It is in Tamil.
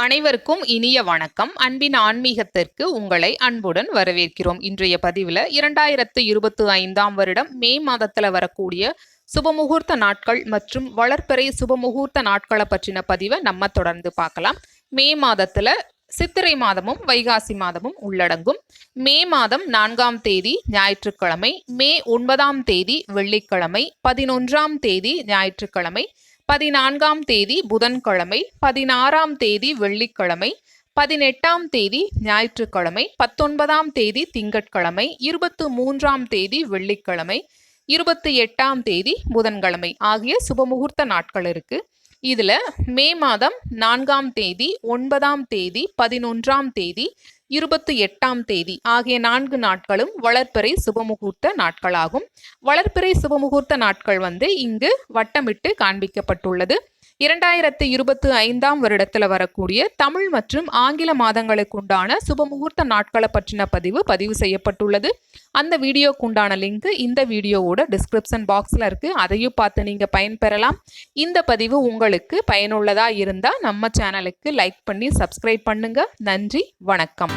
அனைவருக்கும் இனிய வணக்கம். அன்பின் ஆன்மீகத்திற்கு உங்களை அன்புடன் வரவேற்கிறோம். இன்றைய பதிவில் இரண்டாயிரத்து இருபத்தி ஐந்தாம் வருடம் மே மாதத்தில் வரக்கூடிய சுபமுகூர்த்த நாட்கள் மற்றும் வளர்ப்பறை சுபமுகூர்த்த நாட்களை பற்றின பதிவை நம்ம தொடர்ந்து பார்க்கலாம். மே மாதத்தில் சித்திரை மாதமும் வைகாசி மாதமும் உள்ளடங்கும். மே மாதம் நான்காம் தேதி ஞாயிற்றுக்கிழமை மே ஒன்பதாம் தேதி வெள்ளிக்கிழமை பதினொன்றாம் தேதி ஞாயிற்றுக்கிழமை பதினான்காம் தேதி புதன்கிழமை பதினாறாம் தேதி வெள்ளிக்கிழமை பதினெட்டாம் தேதி ஞாயிற்றுக்கிழமை பத்தொன்பதாம் தேதி திங்கட்கிழமை இருபத்து மூன்றாம் தேதி வெள்ளிக்கிழமை இருபத்தி எட்டாம் தேதி புதன்கிழமை ஆகிய சுபமுகூர்த்த நாட்கள் இருக்கு. இதில் மே மாதம் நான்காம் தேதி ஒன்பதாம் தேதி பதினொன்றாம் தேதி இருபத்தி எட்டாம் தேதி ஆகிய நான்கு நாட்களும் வளர்ப்பிறை சுபமுகூர்த்த நாட்களாகும். வளர்ப்பிறை சுபமுகூர்த்த நாட்கள் வந்து இங்கு வட்டமிட்டு காண்பிக்கப்பட்டுள்ளது. இரண்டாயிரத்து இருபத்தி ஐந்தாம் வருடத்தில் வரக்கூடிய தமிழ் மற்றும் ஆங்கில மாதங்களுக்குண்டான சுபமுகூர்த்த நாட்களை பற்றின பதிவு பதிவு செய்யப்பட்டுள்ளது. அந்த வீடியோக்குண்டான லிங்க் இந்த வீடியோவோட டிஸ்கிரிப்ஷன் பாக்ஸில் இருக்குது அதையும் பார்த்து நீங்கள் பயன்பெறலாம். இந்த பதிவு உங்களுக்கு பயனுள்ளதாக இருந்தால் நம்ம சேனலுக்கு லைக் பண்ணி சப்ஸ்கிரைப் பண்ணுங்கள் நன்றி வணக்கம்.